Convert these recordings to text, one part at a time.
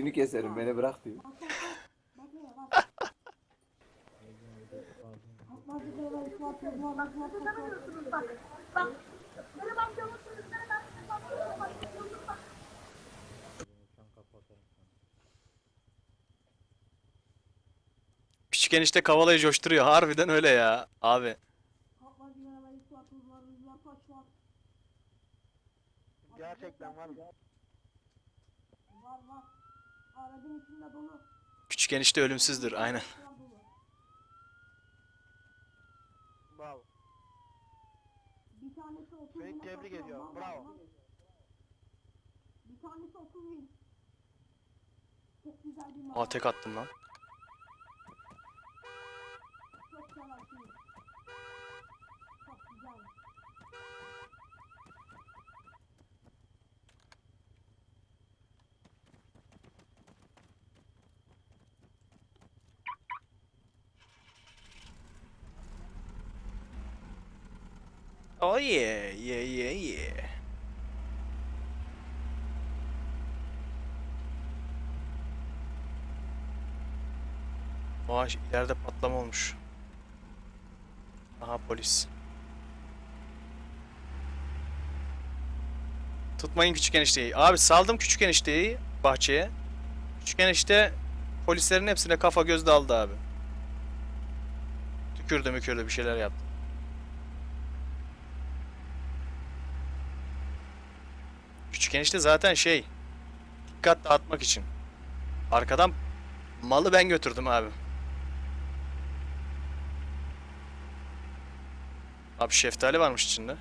ilişkini keserim beni bırak diyor. Küçük enişte kavalayı coşturuyor. Harbiden öyle ya. Abi. Gerçekten var mı? Var var. Aracın içinde dolu. Küçük enişte ölümsüzdür. Aynen. Bravo. Bir tanesi 30 Seni bin tebrik ediyorum, bravo. Bir tanesi 30 bin. Çok güzel bir mal. Aa tek attım lan. Oh yeah. Yeah yeah yeah. Aa ileride patlama olmuş. Aha polis. Tutmayın küçük enişteyi. Abi saldım küçük enişteyi bahçeye. Küçük enişte polislerin hepsine kafa göz daldı abi. Tükürdü mükürdü bir şeyler yaptı. Küçük enişte zaten şey dikkat dağıtmak için. Arkadan malı ben götürdüm abi. Abi şeftali varmış içinde.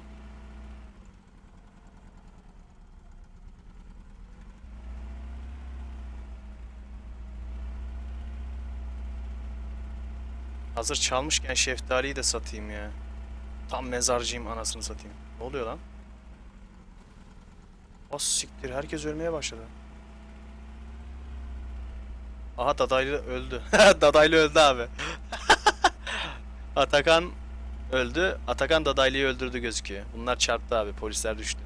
Hazır çalmışken şeftaliyi de satayım ya. Tam mezarcıyım anasını satayım. Ne oluyor lan? Az siktir herkes ölmeye başladı. Aha Dadaylı öldü. Dadaylı öldü abi. Atakan öldü. Atakan Dadaylı'yı öldürdü gözüküyor. Bunlar çarptı abi. Polisler düştü.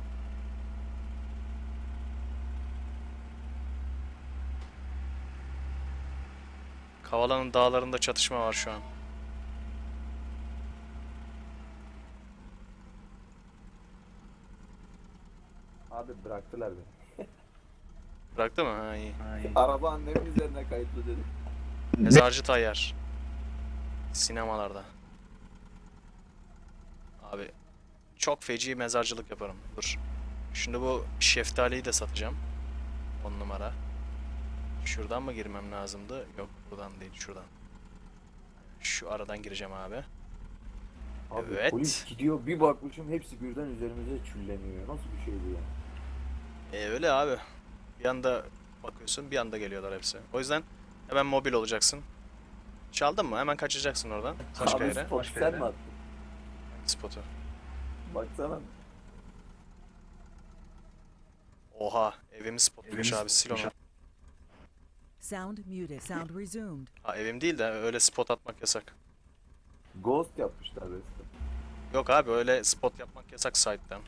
Kavala'nın dağlarında çatışma var şu an. Abi bıraktılar beni. Bıraktı mı? Ha iyi. Araba annemin üzerine kayıtlı dedim. Mezarcı Tayyar. Sinemalarda. Abi çok feci mezarcılık yaparım. Dur. Şimdi bu şeftaliyi de satacağım. 10 numara. Şuradan mı girmem lazımdı? Yok buradan değil şuradan. Şu aradan gireceğim abi. Abi Evet. polis gidiyor bir bakmışım hepsi birden üzerimize çülleniyor. Nasıl bir şey bu ya? E öyle abi. Bir anda bakıyorsun bir anda geliyorlar hepsi. O yüzden hemen mobil olacaksın. Çaldın mı? Hemen kaçacaksın oradan. Başka Abi yere. spot sen mi attın? Spotu. Baksana. Oha evimiz spotmuş abi sil onu. Sound muted. Sound resumed. Ha, evim değil de öyle spot atmak yasak. Ghost yapmışlar resmen. Yok abi öyle spot yapmak yasak site'den.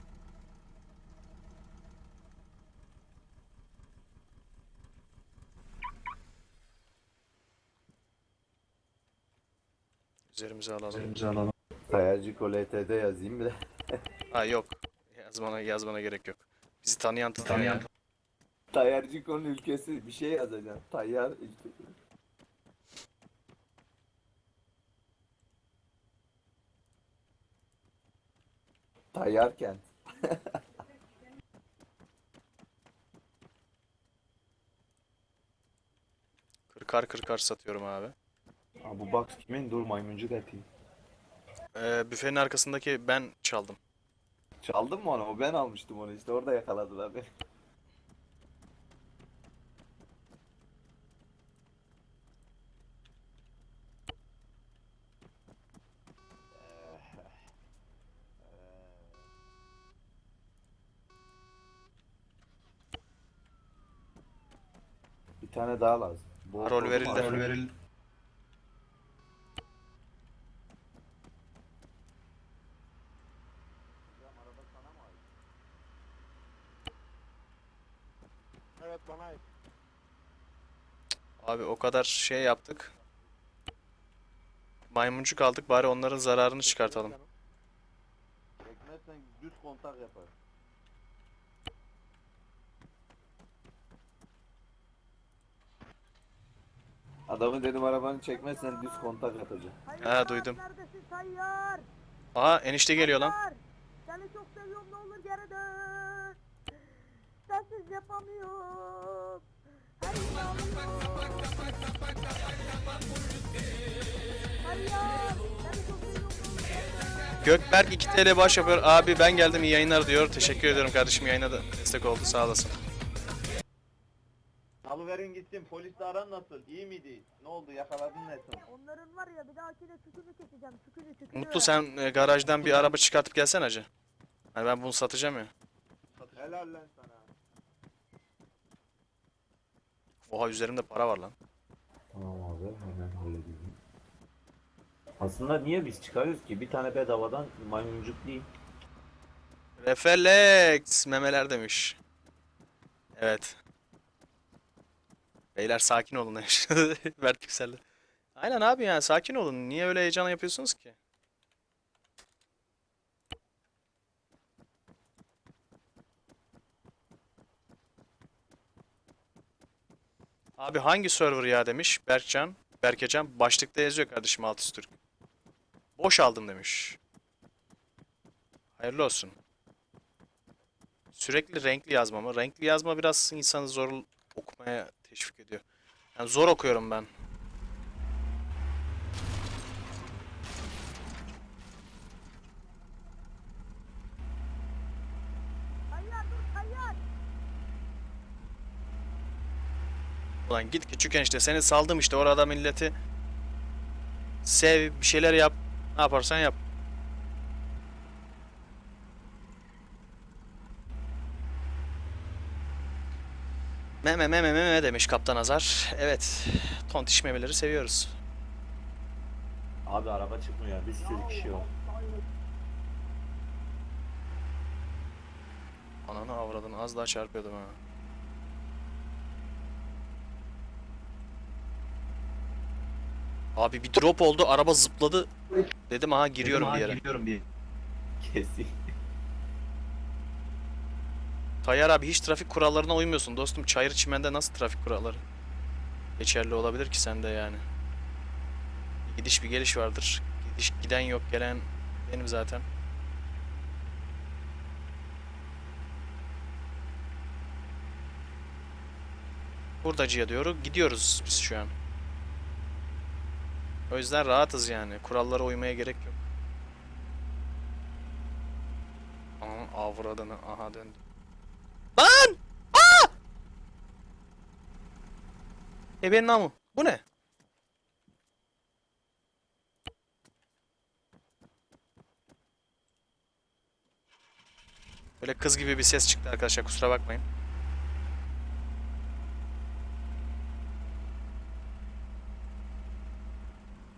Üzerimize alalım. Sayarcı LTD yazayım bile. Ha yok. Yazmana yazmana gerek yok. Bizi tanıyan tanıyan. Tayyarcıko'nun ülkesi bir şey yazacaksın. Tayyar ülkesi. Tayyar kent. Kırkar kırkar satıyorum abi. Aa, bu box kimin? Dur maymuncuk atayım. Ee, büfenin arkasındaki ben çaldım. Çaldın mı onu? O ben almıştım onu işte. Orada yakaladılar beni. Bir tane daha lazım. Bu Rol verildi. abi? Rol verildi. Evet bana ait. Abi o kadar şey yaptık. Maymuncuk aldık bari onların zararını çıkartalım. Çekmezsen düz kontak yapar. Adamı dedim arabanı çekmezsen düz kontak yapacağım. Ha, duydum. Neredesin Tayyar? Aa enişte geliyor lan. Seni çok seviyorum ne olur geri dön. Sensiz yapamıyorum. Her. Gökberk 2 TL bağış yapıyor. Abi ben geldim iyi yayınlar diyor. Teşekkür ediyorum kardeşim yayına da destek oldu sağ olasın. Alıverin gitsin polisle aran nasıl? İyi miydi? Ne oldu yakaladın ne sen? Onların var ya bir dahakine tükünü çekeceğim. Tükünü tükünü. Mutlu sen e, garajdan bir araba çıkartıp gelsene hacı. Hani ben bunu satacağım ya. Helal lan sana. Oha üzerimde para var lan. Tamam abi hemen halledeyim. Aslında niye biz çıkarıyoruz ki? Bir tane bedavadan maymuncuk değil. Reflex memeler demiş. Evet. Beyler sakin olun demiş. Mert yükseldi. Aynen abi ya sakin olun. Niye öyle heyecan yapıyorsunuz ki? Abi hangi server ya demiş Berkcan. Berkecan başlıkta yazıyor kardeşim Altis Türk. Boş aldım demiş. Hayırlı olsun. Sürekli renkli yazma mı? Renkli yazma biraz insanı zor okumaya teşvik ediyor. Yani zor okuyorum ben. Tayyar dur Tayyar. Ulan git küçük enişte seni saldım işte orada milleti sev bir şeyler yap. Ne yaparsan yap. Meme meme meme demiş Kaptan Azar. Evet. Tontiş memeleri seviyoruz. Abi araba çıkmıyor. Bir sürü kişi var. Ananı avradını az daha çarpıyordum ha. Abi bir drop oldu araba zıpladı. Dedim aha giriyorum bir yere. Giriyorum bir Kesin. Tayyar abi hiç trafik kurallarına uymuyorsun dostum. Çayır çimende nasıl trafik kuralları geçerli olabilir ki sende yani? Bir gidiş bir geliş vardır. Gidiş giden yok gelen benim zaten. Hurdacıya diyoruz. Gidiyoruz biz şu an. O yüzden rahatız yani. Kurallara uymaya gerek yok. Aha avradını aha döndü. Lan! Aa! E benim namı. Bu ne? Böyle kız gibi bir ses çıktı arkadaşlar kusura bakmayın.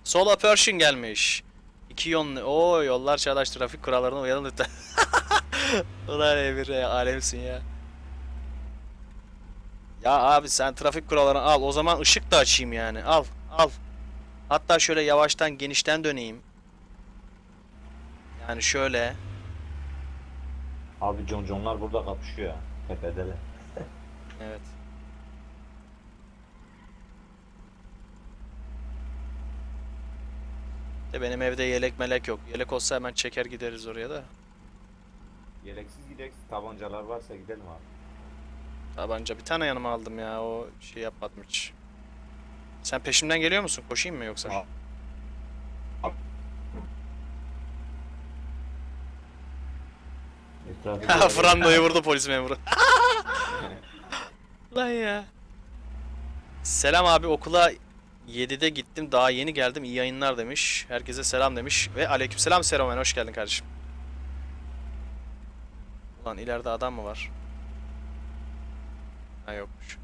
Sola Pershing gelmiş. İki yönlü. Oo yollar çağdaş trafik kurallarına uyalım lütfen. Ulan Emir ya alemsin ya. Ya abi sen trafik kurallarını al. O zaman ışık da açayım yani. Al, al. Hatta şöyle yavaştan genişten döneyim. Yani şöyle. Abi John John'lar burada kapışıyor ya. Tepedeler. Evet. De benim evde yelek melek yok. Yelek olsa hemen çeker gideriz oraya da. Yeleksiz gidek. Tabancalar varsa gidelim abi. Tabanca bir tane yanıma aldım ya. O şey yapmadım hiç. Sen peşimden geliyor musun? Koşayım mı yoksa? Etrafı Ha Frando'yu vurdu polis memuru. Lan ya. Selam abi okula 7'de gittim daha yeni geldim iyi yayınlar demiş. Herkese selam demiş ve aleykümselam Seromen hoş geldin kardeşim. Ulan ileride adam mı var? Ha yokmuş.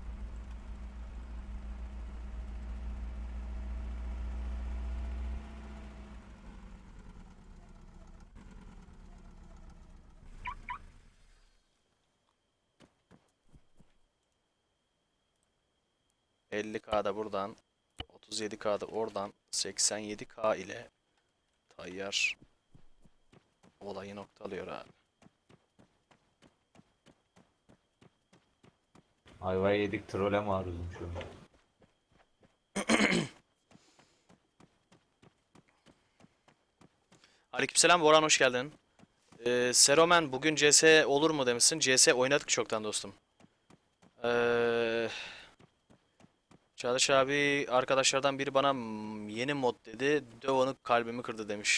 50K'da buradan 37K'da oradan 87K ile Tayyar olayı noktalıyor abi. Ayvayı yedik trole maruzum şu an. Aleykümselam Boran hoş geldin. Ee, Seromen bugün CS olur mu demişsin. CS oynadık çoktan dostum. Ee, Çağdaş abi arkadaşlardan biri bana "Hmm, yeni mod dedi. Döv onu kalbimi kırdı demiş.